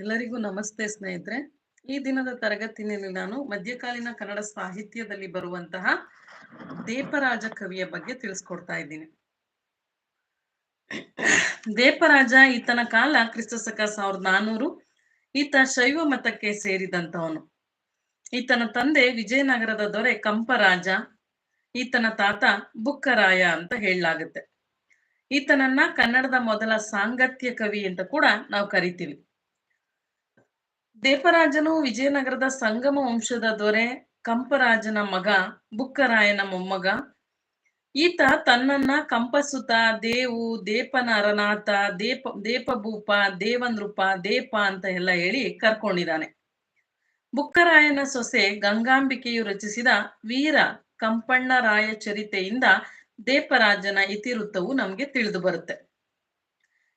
ಎಲ್ಲರಿಗೂ ನಮಸ್ತೆ ಸ್ನೇಹಿತರೆ. ಈ ದಿನದ ತರಗತಿನಲ್ಲಿ ನಾನು ಮಧ್ಯಕಾಲೀನ ಕನ್ನಡ ಸಾಹಿತ್ಯದಲ್ಲಿ ಬರುವಂತಹ ದೇಪರಾಜ ಕವಿಯ ಬಗ್ಗೆ ತಿಳಿಸ್ಕೊಡ್ತಾ ಇದ್ದೀನಿ. ದೇಪರಾಜ ಈತನ ಕಾಲ ಕ್ರಿಸ್ತಶಕ ಸಾವಿರದ ನಾನೂರು, ಈತ ಶೈವ ಮತಕ್ಕೆ ಸೇರಿದಂತವನು ಈತನ ತಂದೆ ವಿಜಯನಗರದ ದೊರೆ ಕಂಪರಾಜ, ಈತನ ತಾತ ಬುಕ್ಕರಾಯ ಅಂತ ಹೇಳಲಾಗುತ್ತೆ. ಈತನನ್ನ ಕನ್ನಡದ ಮೊದಲ ಸಾಂಗತ್ಯ ಕವಿ ಅಂತ ಕೂಡ ನಾವು ಕರಿತೀವಿ. ದೇಪರಾಜನು ವಿಜಯನಗರದ ಸಂಗಮ ವಂಶದ ದೊರೆ ಕಂಪರಾಜನ ಮಗ ಬುಕ್ಕರಾಯನ ಮೊಮ್ಮಗ. ಈತ ತನ್ನನ್ನ ಕಂಪಸುತ, ದೇವು, ದೇಪನ ಅರನಾಥ, ದೇಪ, ದೇಪಭೂಪ, ದೇವನೃಪ, ದೇಪ ಅಂತ ಎಲ್ಲ ಹೇಳಿ ಕರ್ಕೊಂಡಿದ್ದಾನೆ. ಬುಕ್ಕರಾಯನ ಸೊಸೆ ಗಂಗಾಂಬಿಕೆಯು ರಚಿಸಿದ ವೀರ ಕಂಪಣ್ಣರಾಯ ಚರಿತೆಯಿಂದ ದೇಪರಾಜನ ಇತಿವೃತ್ತವು ನಮ್ಗೆ ತಿಳಿದು ಬರುತ್ತೆ.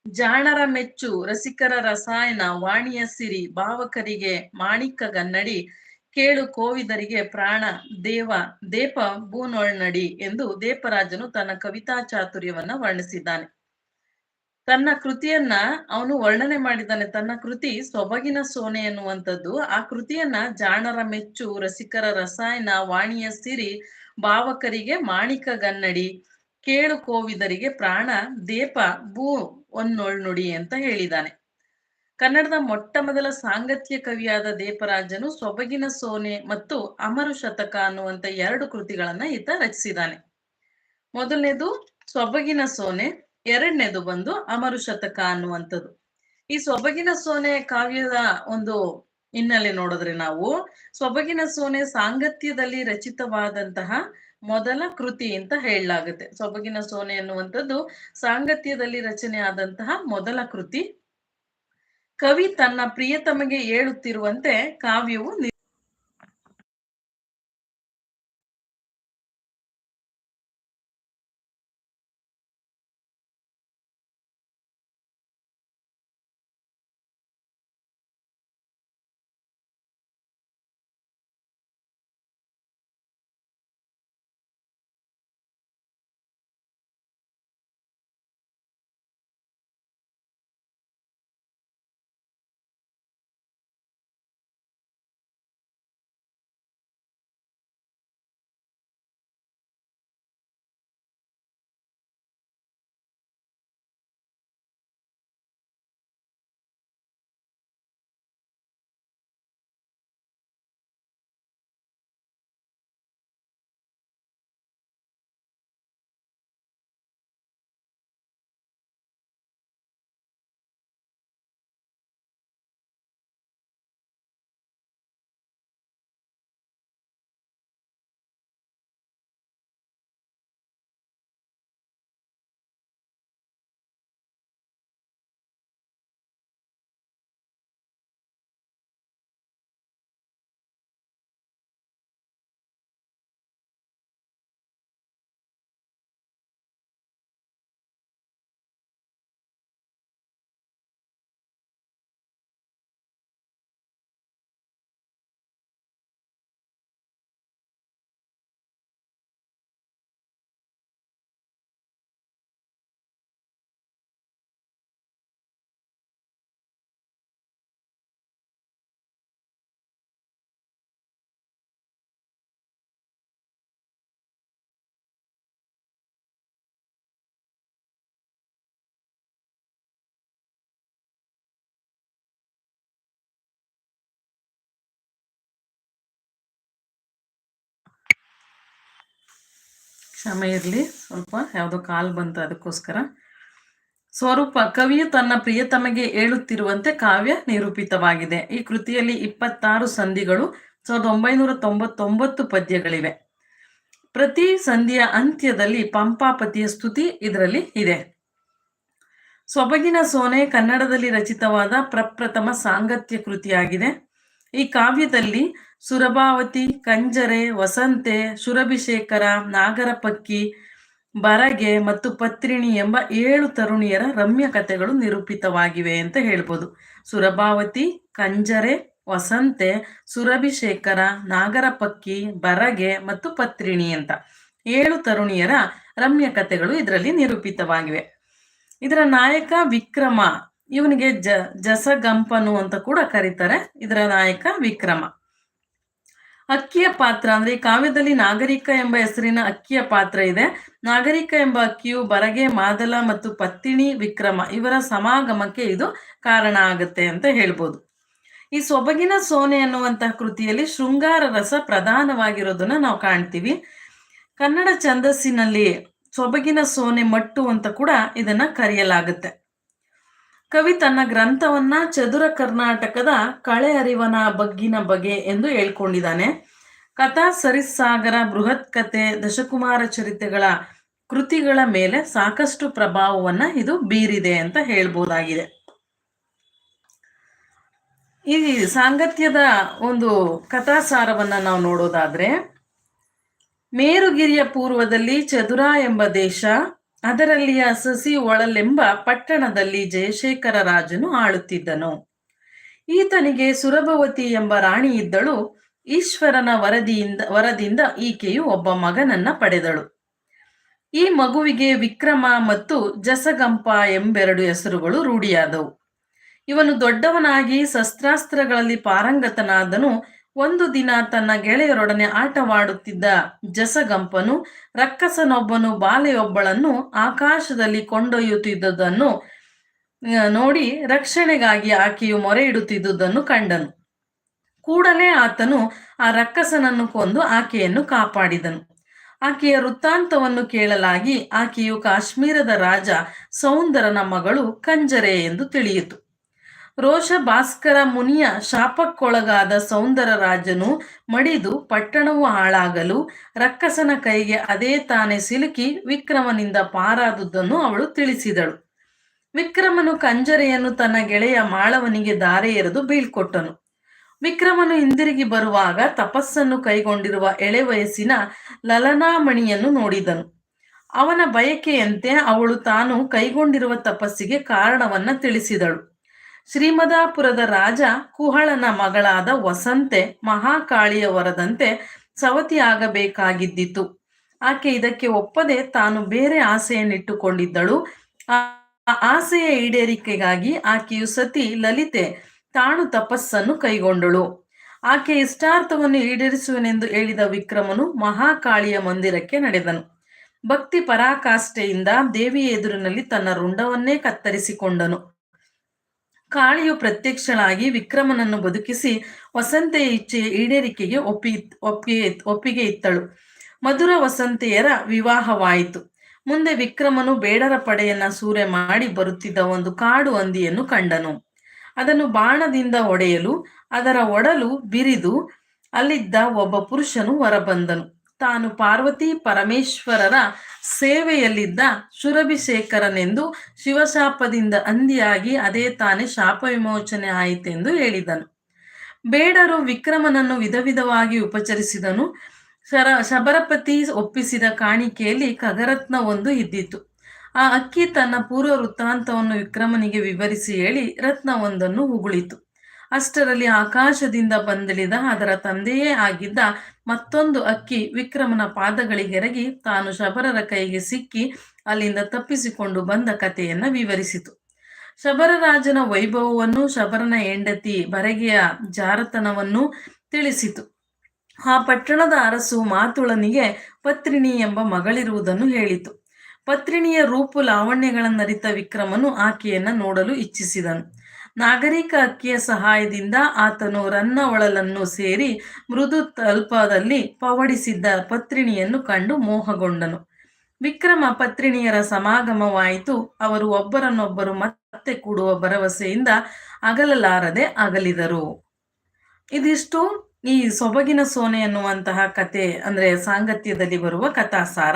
ಜಾಣರ ಮೆಚ್ಚು ರಸಿಕರ ರಸಾಯನ ವಾಣಿಯ ಸಿರಿ ಭಾವಕರಿಗೆ ಮಾಣಿಕ ಗನ್ನಡಿ ಕೇಳು ಕೋವಿದರಿಗೆ ಪ್ರಾಣ ದೇವ ದೇಪ ಬೂನೊಳ್ನಡಿ ಎಂದು ದೇಪರಾಜನು ತನ್ನ ಕವಿತಾ ಚಾತುರ್ಯವನ್ನ ವರ್ಣಿಸಿದ್ದಾನೆ. ತನ್ನ ಕೃತಿಯನ್ನ ಅವನು ವರ್ಣನೆ ಮಾಡಿದ್ದಾನೆ. ತನ್ನ ಕೃತಿ ಸೊಬಗಿನ ಸೋನೆ ಎನ್ನುವಂಥದ್ದು. ಆ ಕೃತಿಯನ್ನ ಜಾಣರ ಮೆಚ್ಚು ರಸಿಕರ ರಸಾಯನ ವಾಣಿಯ ಸಿರಿ ಭಾವಕರಿಗೆ ಮಾಣಿಕ ಗನ್ನಡಿ ಕೇಳು ಕೋವಿದರಿಗೆ ಪ್ರಾಣ, ದೇಪ, ಭೂ ಒನ್ನೊಳ್ನುಡಿ ಅಂತ ಹೇಳಿದಾನೆ. ಕನ್ನಡದ ಮೊಟ್ಟ ಮೊದಲ ಸಾಂಗತ್ಯ ಕವಿಯಾದ ದೇಪರಾಜನು ಸೊಬಗಿನ ಸೋನೆ ಮತ್ತು ಅಮರು ಶತಕ ಅನ್ನುವಂತ ಎರಡು ಕೃತಿಗಳನ್ನ ಈತ ರಚಿಸಿದಾನೆ. ಮೊದಲನೇದು ಸೊಬಗಿನ ಸೋನೆ, ಎರಡನೇದು ಬಂದು ಅಮರು ಶತಕ ಅನ್ನುವಂಥದ್ದು. ಈ ಸೊಬಗಿನ ಸೋನೆ ಕಾವ್ಯದ ಒಂದು ಹಿನ್ನೆಲೆ ನೋಡಿದ್ರೆ ನಾವು ಸೊಬಗಿನ ಸೋನೆ ಸಾಂಗತ್ಯದಲ್ಲಿ ರಚಿತವಾದಂತಹ ಮೊದಲ ಕೃತಿ ಅಂತ ಹೇಳಲಾಗುತ್ತೆ. ಸೊಬಗಿನ ಸೋನೆ ಅನ್ನುವಂಥದ್ದು ಸಾಂಗತ್ಯದಲ್ಲಿ ರಚನೆ ಆದಂತಹ ಮೊದಲ ಕೃತಿ. ಕವಿ ತನ್ನ ಪ್ರಿಯತಮಗೆ ಹೇಳುತ್ತಿರುವಂತೆ ಕಾವ್ಯವು ಕ್ಷಮೆ ಇರಲಿ. ಸ್ವಲ್ಪ ಯಾವುದೋ ಕಾಲ್ ಬಂತು ಅದಕ್ಕೋಸ್ಕರ. ಸ್ವರೂಪ, ಕವಿಯು ತನ್ನ ಪ್ರಿಯತಮಗೆ ಹೇಳುತ್ತಿರುವಂತೆ ಕಾವ್ಯ ನಿರೂಪಿತವಾಗಿದೆ. ಈ ಕೃತಿಯಲ್ಲಿ ಇಪ್ಪತ್ತಾರು ಸಂಧಿಗಳು ಸಾವಿರದ ಒಂಬೈನೂರ ತೊಂಬತ್ತೊಂಬತ್ತು ಪದ್ಯಗಳಿವೆ. ಪ್ರತಿ ಸಂಧಿಯ ಅಂತ್ಯದಲ್ಲಿ ಪಂಪಾಪತಿಯ ಸ್ತುತಿ ಇದರಲ್ಲಿ ಇದೆ. ಸೊಬಗಿನ ಸೋನೆ ಕನ್ನಡದಲ್ಲಿ ರಚಿತವಾದ ಪ್ರಪ್ರಥಮ ಸಾಂಗತ್ಯ ಕೃತಿಯಾಗಿದೆ. ಈ ಕಾವ್ಯದಲ್ಲಿ ಸುರಭಾವತಿ, ಕಂಜರೆ, ವಸಂತೆ ಶುರಭಿಶೇಖರ ನಾಗರಪಕ್ಕಿ, ಬರಗೆ ಮತ್ತು ಪತ್ರಿಣಿ ಎಂಬ ಏಳು ತರುಣಿಯರ ರಮ್ಯ ಕಥೆಗಳು ನಿರೂಪಿತವಾಗಿವೆ ಅಂತ ಹೇಳ್ಬೋದು. ಸುರಭಾವತಿ, ಕಂಜರೆ, ವಸಂತೆ ಸುರಭಿಶೇಖರ ನಾಗರಪಕ್ಕಿ, ಬರಗೆ ಮತ್ತು ಪತ್ರಿಣಿ ಅಂತ ಏಳು ತರುಣಿಯರ ರಮ್ಯ ಕಥೆಗಳು ಇದರಲ್ಲಿ ನಿರೂಪಿತವಾಗಿವೆ. ಇದರ ನಾಯಕ ವಿಕ್ರಮ ಇವನಿಗೆ ಜ, ಜಸಗಂಪನು ಅಂತ ಕೂಡ ಕರೀತಾರೆ. ಇದರ ನಾಯಕ ವಿಕ್ರಮ. ಅಕ್ಕಿಯ ಪಾತ್ರ ಅಂದ್ರೆ ಈ ಕಾವ್ಯದಲ್ಲಿ ನಾಗರಿಕ ಎಂಬ ಹೆಸರಿನ ಅಕ್ಕಿಯ ಪಾತ್ರ ಇದೆ. ನಾಗರಿಕ ಎಂಬ ಅಕ್ಕಿಯು ಬರಗೆ, ಮಾದಲ ಮತ್ತು ಪತ್ತಿಣಿ ವಿಕ್ರಮ ಇವರ ಸಮಾಗಮಕ್ಕೆ ಇದು ಕಾರಣ ಆಗುತ್ತೆ ಅಂತ ಹೇಳ್ಬೋದು. ಈ ಸೊಬಗಿನ ಸೋನೆ ಅನ್ನುವಂತಹ ಕೃತಿಯಲ್ಲಿ ಶೃಂಗಾರ ರಸ ಪ್ರಧಾನವಾಗಿರೋದನ್ನ ನಾವು ಕಾಣ್ತೀವಿ. ಕನ್ನಡ ಛಂದಸ್ಸಿನಲ್ಲಿ ಸೊಬಗಿನ ಸೋನೆ ಮಟ್ಟು ಅಂತ ಕೂಡ ಇದನ್ನ ಕರೆಯಲಾಗುತ್ತೆ. ಕವಿ ತನ್ನ ಗ್ರಂಥವನ್ನ ಚದುರ ಕರ್ನಾಟಕದ ಕಳೆ ಅರಿವನ ಬಗ್ಗಿನ ಬಗೆ ಎಂದು ಹೇಳ್ಕೊಂಡಿದ್ದಾನೆ. ಕಥಾ ಸರಿಸಾಗರ, ಬೃಹತ್ ಕತೆ, ದಶಕುಮಾರ ಚರಿತ್ರೆಗಳ ಕೃತಿಗಳ ಮೇಲೆ ಸಾಕಷ್ಟು ಪ್ರಭಾವವನ್ನ ಇದು ಬೀರಿದೆ ಅಂತ ಹೇಳ್ಬೋದಾಗಿದೆ. ಈ ಸಾಂಗತ್ಯದ ಒಂದು ಕಥಾಸಾರವನ್ನ ನಾವು ನೋಡೋದಾದ್ರೆ, ಮೇರುಗಿರಿಯ ಪೂರ್ವದಲ್ಲಿ ಚದುರ ಎಂಬ ದೇಶ ಅದರಲ್ಲಿಯ ಸಸಿ ಒಳಲೆಂಬ ಪಟ್ಟಣದಲ್ಲಿ ಜಯಶೇಖರ ರಾಜನು ಆಳುತ್ತಿದ್ದನು. ಈತನಿಗೆ ಸುರಭವತಿ ಎಂಬ ರಾಣಿ ಇದ್ದಳು. ಈಶ್ವರನ ವರದಿಯಿಂದ, ವರದಿಂದ ಈಕೆಯು ಒಬ್ಬ ಮಗನನ್ನ ಪಡೆದಳು. ಈ ಮಗುವಿಗೆ ವಿಕ್ರಮ ಮತ್ತು ಜಸಗಂಪ ಎಂಬೆರಡು ಹೆಸರುಗಳು ರೂಢಿಯಾದವು. ಇವನು ದೊಡ್ಡವನಾಗಿ ಶಸ್ತ್ರಾಸ್ತ್ರಗಳಲ್ಲಿ ಪಾರಂಗತನಾದನು. ಒಂದು ದಿನ ತನ್ನ ಗೆಳೆಯರೊಡನೆ ಆಟವಾಡುತ್ತಿದ್ದ ಜಸಗಂಪನು, ರಕ್ಕಸನೊಬ್ಬನು ಬಾಲೆಯೊಬ್ಬಳನ್ನು ಆಕಾಶದಲ್ಲಿ ಕೊಂಡೊಯ್ಯುತ್ತಿದ್ದುದನ್ನು ನೋಡಿ ರಕ್ಷಣೆಗಾಗಿ ಆಕೆಯು ಮೊರೆ ಇಡುತ್ತಿದ್ದುದನ್ನು ಕಂಡನು. ಕೂಡಲೇ ಆತನು ಆ ರಕ್ಕಸನನ್ನು ಕೊಂದು ಆಕೆಯನ್ನು ಕಾಪಾಡಿದನು. ಆಕೆಯ ವೃತ್ತಾಂತವನ್ನು ಕೇಳಲಾಗಿ ಆಕೆಯು ಕಾಶ್ಮೀರದ ರಾಜ ಸೌಂದರನ ಮಗಳು ಕಂಜರೆ ಎಂದು ತಿಳಿಯಿತು. ರೋಷ ಭಾಸ್ಕರ ಮುನಿಯ ಶಾಪಕ್ಕೊಳಗಾದ ಸೌಂದರ ರಾಜನು ಮಡಿದು ಪಟ್ಟಣವು ಹಾಳಾಗಲು ರಕ್ಕಸನ ಕೈಗೆ ಅದೇ ತಾನೇ ಸಿಲುಕಿ ವಿಕ್ರಮನಿಂದ ಪಾರಾದುದನ್ನು ಅವಳು ತಿಳಿಸಿದಳು. ವಿಕ್ರಮನು ಕಂಜರೆಯನ್ನು ತನ್ನ ಗೆಳೆಯ ಮಾಳವನಿಗೆ ದಾರೆ ಎರೆದು ಬೀಳ್ಕೊಟ್ಟನು. ವಿಕ್ರಮನು ಹಿಂದಿರುಗಿ ಬರುವಾಗ ತಪಸ್ಸನ್ನು ಕೈಗೊಂಡಿರುವ ಎಳೆ ವಯಸ್ಸಿನ ಲಲನಾಮಣಿಯನ್ನು ನೋಡಿದನು. ಅವನ ಬಯಕೆಯಂತೆ ಅವಳು ತಾನು ಕೈಗೊಂಡಿರುವ ತಪಸ್ಸಿಗೆ ಕಾರಣವನ್ನ ತಿಳಿಸಿದಳು. ಶ್ರೀಮದಾಪುರದ ರಾಜ ಕುಹಳನ ಮಗಳಾದ ವಸಂತೆ ಮಹಾಕಾಳಿಯ ವರದಂತೆ ಸವತಿಯಾಗಬೇಕಾಗಿದ್ದಿತು ಆಕೆ ಇದಕ್ಕೆ ಒಪ್ಪದೆ ತಾನು ಬೇರೆ ಆಸೆಯನ್ನಿಟ್ಟುಕೊಂಡಿದ್ದಳು. ಆ ಆಸೆಯ ಈಡೇರಿಕೆಗಾಗಿ ಆಕೆಯು ಸತಿ ಲಲಿತೆ ತಾನು ತಪಸ್ಸನ್ನು ಕೈಗೊಂಡಳು. ಆಕೆ ಇಷ್ಟಾರ್ಥವನ್ನು ಈಡೇರಿಸುವನೆಂದು ಹೇಳಿದ ವಿಕ್ರಮನು ಮಹಾಕಾಳಿಯ ಮಂದಿರಕ್ಕೆ ನಡೆದನು. ಭಕ್ತಿ ಪರಾಕಾಷ್ಠೆಯಿಂದ ದೇವಿಯ ಎದುರಿನಲ್ಲಿ ತನ್ನ ರುಂಡವನ್ನೇ ಕತ್ತರಿಸಿಕೊಂಡನು. ಕಾಳಿಯು ಪ್ರತ್ಯಕ್ಷಳಾಗಿ ವಿಕ್ರಮನನ್ನು ಬದುಕಿಸಿ ವಸಂತೆಯ ಇಚ್ಛೆಯ ಈಡೇರಿಕೆಗೆ ಒಪ್ಪಿ, ಒಪ್ಪಿಗೆ ಒಪ್ಪಿಗೆ ಇತ್ತಳು. ಮಧುರ ವಸಂತೆಯರ ವಿವಾಹವಾಯಿತು. ಮುಂದೆ ವಿಕ್ರಮನು ಬೇಡರ ಪಡೆಯನ್ನ ಸೂರೆ ಮಾಡಿ ಬರುತ್ತಿದ್ದ ಒಂದು ಕಾಡು ಹಂದಿಯನ್ನು ಕಂಡನು. ಅದನ್ನು ಬಾಣದಿಂದ ಒಡೆಯಲು, ಅದರ ಒಡಲು ಬಿರಿದು ಅಲ್ಲಿದ್ದ ಒಬ್ಬ ಪುರುಷನು ಹೊರಬಂದನು. ತಾನು ಪಾರ್ವತಿ ಪರಮೇಶ್ವರರ ಸೇವೆಯಲ್ಲಿದ್ದ ಶುರಭಿಶೇಖರನೆಂದು ಶಿವಶಾಪದಿಂದ ಅಂದಿಯಾಗಿ ಅದೇ ತಾನೇ ಶಾಪ ವಿಮೋಚನೆ ಆಯಿತೆಂದು ಹೇಳಿದನು. ಬೇಡರು ವಿಕ್ರಮನನ್ನು ವಿಧ ವಿಧವಾಗಿ ಉಪಚರಿಸಿದನು. ಶರ, ಶಬರಪತಿ ಒಪ್ಪಿಸಿದ ಕಾಣಿಕೆಯಲ್ಲಿ ಖಗರತ್ನ ಒಂದು ಇದ್ದಿತು. ಆ ಅಕ್ಕಿ ತನ್ನ ಪೂರ್ವ ವೃತ್ತಾಂತವನ್ನು ವಿಕ್ರಮನಿಗೆ ವಿವರಿಸಿ ಹೇಳಿ ರತ್ನವೊಂದನ್ನು ಉಗುಳಿತು. ಅಷ್ಟರಲ್ಲಿ ಆಕಾಶದಿಂದ ಬಂದಿಳಿದ ಅದರ ತಂದೆಯೇ ಆಗಿದ್ದ ಮತ್ತೊಂದು ಅಕ್ಕಿ ವಿಕ್ರಮನ ಪಾದಗಳಿಗೆರಗಿ ತಾನು ಶಬರರ ಕೈಗೆ ಸಿಕ್ಕಿ ಅಲ್ಲಿಂದ ತಪ್ಪಿಸಿಕೊಂಡು ಬಂದ ಕಥೆಯನ್ನ ವಿವರಿಸಿತು. ಶಬರರಾಜನ ವೈಭವವನ್ನು, ಶಬರನ ಹೆಂಡತಿ ಬರಗೆಯ ಜಾರತನವನ್ನು ತಿಳಿಸಿತು. ಆ ಪಟ್ಟಣದ ಅರಸು ಮಾತುಳನಿಗೆ ಪತ್ರಿಣಿ ಎಂಬ ಮಗಳಿರುವುದನ್ನು ಹೇಳಿತು. ಪತ್ರಿಣಿಯ ರೂಪು ಲಾವಣ್ಯಗಳನ್ನರಿತ ವಿಕ್ರಮನು ಆಕೆಯನ್ನ ನೋಡಲು ಇಚ್ಛಿಸಿದನು. ನಾಗರಿಕ ಅಕ್ಕಿಯ ಸಹಾಯದಿಂದ ಆತನು ರನ್ನ ಒಳಲನ್ನು ಸೇರಿ ಮೃದು ತಲ್ಪದಲ್ಲಿ ಪವಡಿಸಿದ್ದ ಪತ್ರಿಣಿಯನ್ನು ಕಂಡು ಮೋಹಗೊಂಡನು. ವಿಕ್ರಮ ಪತ್ರಿಣಿಯರ ಸಮಾಗಮವಾಯಿತು. ಅವರು ಒಬ್ಬರನ್ನೊಬ್ಬರು ಮತ್ತೆ ಕೂಡುವ ಭರವಸೆಯಿಂದ ಅಗಲಲಾರದೆ ಅಗಲಿದರು. ಇದಿಷ್ಟು ಈ ಸೊಬಗಿನ ಸೋನೆ ಅನ್ನುವಂತಹ ಕತೆ, ಅಂದ್ರೆ ಸಾಂಗತ್ಯದಲ್ಲಿ ಬರುವ ಕಥಾಸಾರ.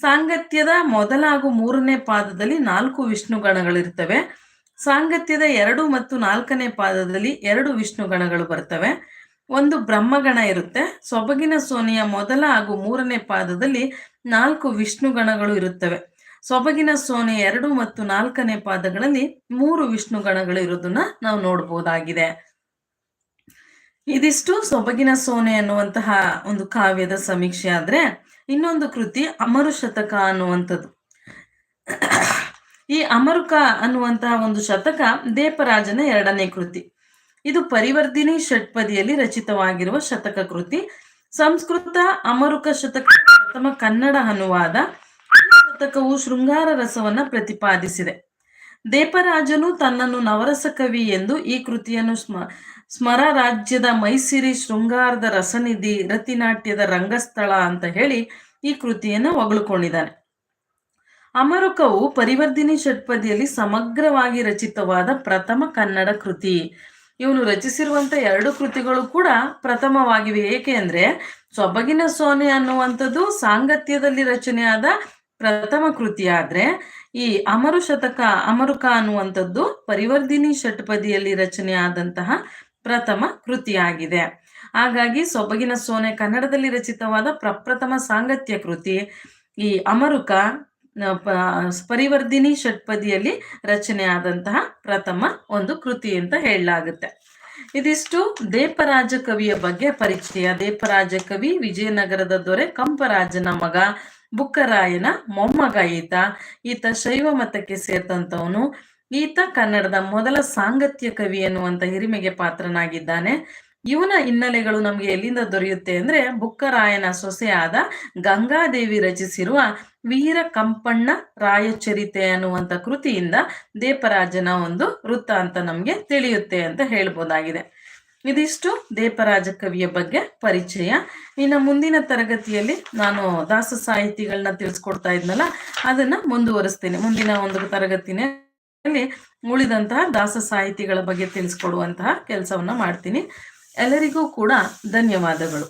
ಸಾಂಗತ್ಯದ ಮೊದಲ ಹಾಗೂ ಮೂರನೇ ಪಾದದಲ್ಲಿ ನಾಲ್ಕು ವಿಷ್ಣುಗಣಗಳಿರ್ತವೆ. ಸಾಂಗತ್ಯದ ಎರಡು ಮತ್ತು ನಾಲ್ಕನೇ ಪಾದದಲ್ಲಿ ಎರಡು ವಿಷ್ಣುಗಣಗಳು ಬರ್ತವೆ. ಒಂದು ಬ್ರಹ್ಮಗಣ ಇರುತ್ತೆ. ಸೊಬಗಿನ ಸೋನೆಯ ಮೊದಲ ಹಾಗೂ ಮೂರನೇ ಪಾದದಲ್ಲಿ ನಾಲ್ಕು ವಿಷ್ಣುಗಣಗಳು ಇರುತ್ತವೆ. ಸೊಬಗಿನ ಸೋನೆ ಎರಡು ಮತ್ತು ನಾಲ್ಕನೇ ಪಾದಗಳಲ್ಲಿ ಮೂರು ವಿಷ್ಣುಗಣಗಳು ಇರೋದನ್ನ ನಾವು ನೋಡ್ಬೋದಾಗಿದೆ. ಇದಿಷ್ಟು ಸೊಬಗಿನ ಸೋನೆ ಅನ್ನುವಂತಹ ಒಂದು ಕಾವ್ಯದ ಸಮೀಕ್ಷೆ ಆದ್ರೆ ಇನ್ನೊಂದು ಕೃತಿ ಅಮರು ಶತಕ ಅನ್ನುವಂಥದ್ದು. ಈ ಅಮರುಕ ಅನ್ನುವಂತಹ ಒಂದು ಶತಕ ದೇಪರಾಜನ ಎರಡನೇ ಕೃತಿ. ಇದು ಪರಿವರ್ಧಿನಿ ಷಟ್ಪದಿಯಲ್ಲಿ ರಚಿತವಾಗಿರುವ ಶತಕ ಕೃತಿ. ಸಂಸ್ಕೃತ ಅಮರುಕ ಶತಕ ಪ್ರಥಮ ಕನ್ನಡ ಅನುವಾದ. ಈ ಶತಕವು ಶೃಂಗಾರ ರಸವನ್ನ ಪ್ರತಿಪಾದಿಸಿದೆ. ದೇಪರಾಜನು ತನ್ನನ್ನು ನವರಸ ಕವಿ ಎಂದು ಈ ಕೃತಿಯನ್ನು ಸ್ಮ, ಸ್ಮರ ರಾಜ್ಯದ ಮೈಸಿರಿ ಶೃಂಗಾರದ ರಸನಿಧಿ ರತಿನಾಟ್ಯದ ರಂಗಸ್ಥಳ ಅಂತ ಹೇಳಿ ಈ ಕೃತಿಯನ್ನು ಹೊಗಳುಕೊಂಡಿದ್ದಾನೆ. ಅಮರುಕವು ಪರಿವರ್ಧಿನಿ ಷಟ್ಪದಿಯಲ್ಲಿ ಸಮಗ್ರವಾಗಿ ರಚಿತವಾದ ಪ್ರಥಮ ಕನ್ನಡ ಕೃತಿ. ಇವನು ರಚಿಸಿರುವಂತ ಎರಡು ಕೃತಿಗಳು ಕೂಡ ಪ್ರಥಮವಾಗಿವೆ. ಏಕೆ ಅಂದ್ರೆ ಸೊಬಗಿನ ಸೋನೆ ಅನ್ನುವಂಥದ್ದು ಸಾಂಗತ್ಯದಲ್ಲಿ ರಚನೆಯಾದ ಪ್ರಥಮ ಕೃತಿ. ಆದ್ರೆ ಈ ಅಮರು ಶತಕ, ಅಮರುಕ ಅನ್ನುವಂಥದ್ದು ಪರಿವರ್ಧಿನಿ ಷಟ್ಪದಿಯಲ್ಲಿ ರಚನೆಯಾದಂತಹ ಪ್ರಥಮ ಕೃತಿಯಾಗಿದೆ. ಹಾಗಾಗಿ ಸೊಬಗಿನ ಸೋನೆ ಕನ್ನಡದಲ್ಲಿ ರಚಿತವಾದ ಪ್ರಪ್ರಥಮ ಸಾಂಗತ್ಯ ಕೃತಿ. ಈ ಅಮರುಕ ಪರಿವರ್ಧಿನಿ ಷಟ್ಪದಿಯಲ್ಲಿ ರಚನೆ ಆದಂತಹ ಪ್ರಥಮ ಒಂದು ಕೃತಿ ಅಂತ ಹೇಳಲಾಗುತ್ತೆ. ಇದಿಷ್ಟು ದೇಪರಾಜ ಕವಿಯ ಬಗ್ಗೆ ಪರಿಚಯ. ದೇಪರಾಜ ಕವಿ ವಿಜಯನಗರದ ದೊರೆ ಕಂಪರಾಜನ ಮಗ, ಬುಕ್ಕರಾಯನ ಮೊಮ್ಮಗ ಈತ. ಈತ ಶೈವ ಮತಕ್ಕೆ ಸೇರ್ತಂತವನು ಈತ ಕನ್ನಡದ ಮೊದಲ ಸಾಂಗತ್ಯ ಕವಿ ಎನ್ನುವಂತ ಹಿರಿಮೆಗೆ ಪಾತ್ರನಾಗಿದ್ದಾನೆ. ಇವನ ಹಿನ್ನೆಲೆಗಳು ನಮಗೆ ಎಲ್ಲಿಂದ ದೊರೆಯುತ್ತೆ ಅಂದ್ರೆ ಬುಕ್ಕರಾಯನ ಸೊಸೆಯಾದ ಗಂಗಾದೇವಿ ರಚಿಸಿರುವ ವೀರ ಕಂಪಣ್ಣ ರಾಯಚರಿತೆ ಅನ್ನುವಂಥ ಕೃತಿಯಿಂದ ದೇಪರಾಜನ ಒಂದು ವೃತ್ತ ಅಂತ ನಮ್ಗೆ ತಿಳಿಯುತ್ತೆ ಅಂತ ಹೇಳ್ಬೋದಾಗಿದೆ. ಇದಿಷ್ಟು ದೇಪರಾಜ ಕವಿಯ ಬಗ್ಗೆ ಪರಿಚಯ. ಇನ್ನು ಮುಂದಿನ ತರಗತಿಯಲ್ಲಿ ನಾನು ದಾಸ ಸಾಹಿತಿಗಳನ್ನ ತಿಳಿಸ್ಕೊಡ್ತಾ ಇದ್ನಲ್ಲ, ಅದನ್ನ ಮುಂದುವರಿಸ್ತೇನೆ. ಮುಂದಿನ ಒಂದು ತರಗತಿನಲ್ಲಿ ಉಳಿದಂತಹ ದಾಸ ಸಾಹಿತಿಗಳ ಬಗ್ಗೆ ತಿಳಿಸ್ಕೊಡುವಂತಹ ಕೆಲಸವನ್ನ ಮಾಡ್ತೀನಿ. ಎಲ್ಲರಿಗೂ ಕೂಡ ಧನ್ಯವಾದಗಳು.